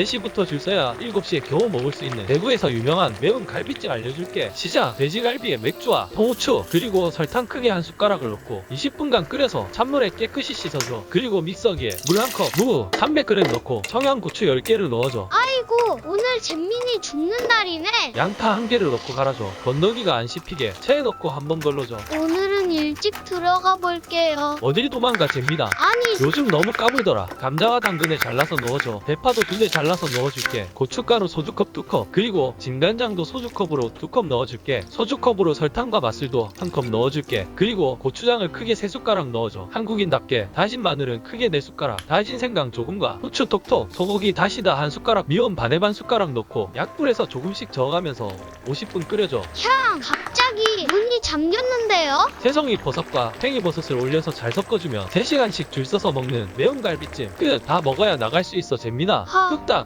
4시부터 줄 서야 7시에 겨우 먹을 수 있는 대구에서 유명한 매운 갈비찜 알려줄게. 시작! 돼지갈비에 맥주와 통후추 그리고 설탕 크게 한 숟가락을 넣고 20분간 끓여서 찬물에 깨끗이 씻어줘. 그리고 믹서기에 물 한 컵, 무 300g 넣고 청양고추 10개를 넣어줘. 아이고 오늘 잼민이 죽는 날이네. 양파 한 개를 넣고 갈아줘. 건더기가 안 씹히게 체에 넣고 한번 걸러줘. 오늘 은 일찍 들어가 볼게요. 어딜 도망가 잽니다. 아니 요즘 너무 까불더라. 감자와 당근에 잘라서 넣어줘. 대파도 두개 잘라서 넣어줄게. 고춧가루 소주컵 두 컵. 그리고 진간장도 소주컵으로 두 컵 넣어줄게. 소주컵으로 설탕과 맛술도 한 컵 넣어줄게. 그리고 고추장을 크게 세 숟가락 넣어줘. 한국인답게 다진 마늘은 크게 네 숟가락. 다진 생강 조금과 후추 톡톡. 소고기 다시다 한 숟가락. 미원 반에 반 숟가락 넣고 약불에서 조금씩 저어가면서 50분 끓여줘. 향 갑자기? 새송이 버섯과 팽이버섯을 올려서 잘 섞어주면 3시간씩 줄 서서 먹는 매운 갈비찜 끝! 다 먹어야 나갈 수 있어 하. 뚝딱